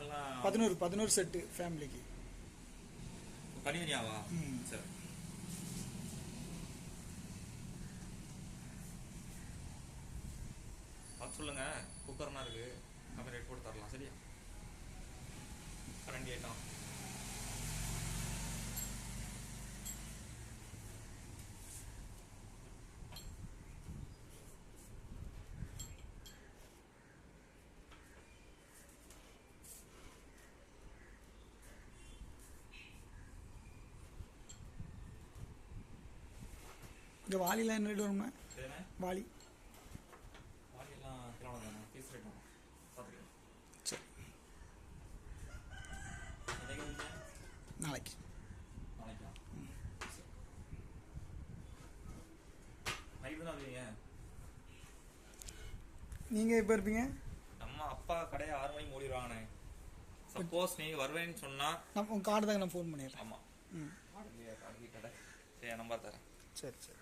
எல்லாம் பதினோரு பதினோரு செட்டு ஃபேமிலிக்கு தனித்தனியாவா ம். சரி. பார்த்து சொல்லுங்க. குக்கர்னா இருக்கு. கம்மி ரேட் போட்டு தரலாம். சரியா? கரண்டி ஐட்டம் இந்த வாலிலாம் என்ன ரேட் சரிண்ணே. வாலி. நாளைக்கு. நீங்கள் எப்போ இருப்பீங்க? நம்ம அப்பா கடையை ஆறு மணிக்கு மூடிடுவாங்கண்ணே. சப்போஸ் நீ வருவேன்னு சொன்னா நான் உங்கள் கார்டு தாங்க நான் ஃபோன் பண்ணிடுறேன். ஆமா. ம். கடை சரி நம்பர் தரேன். சரி சரி.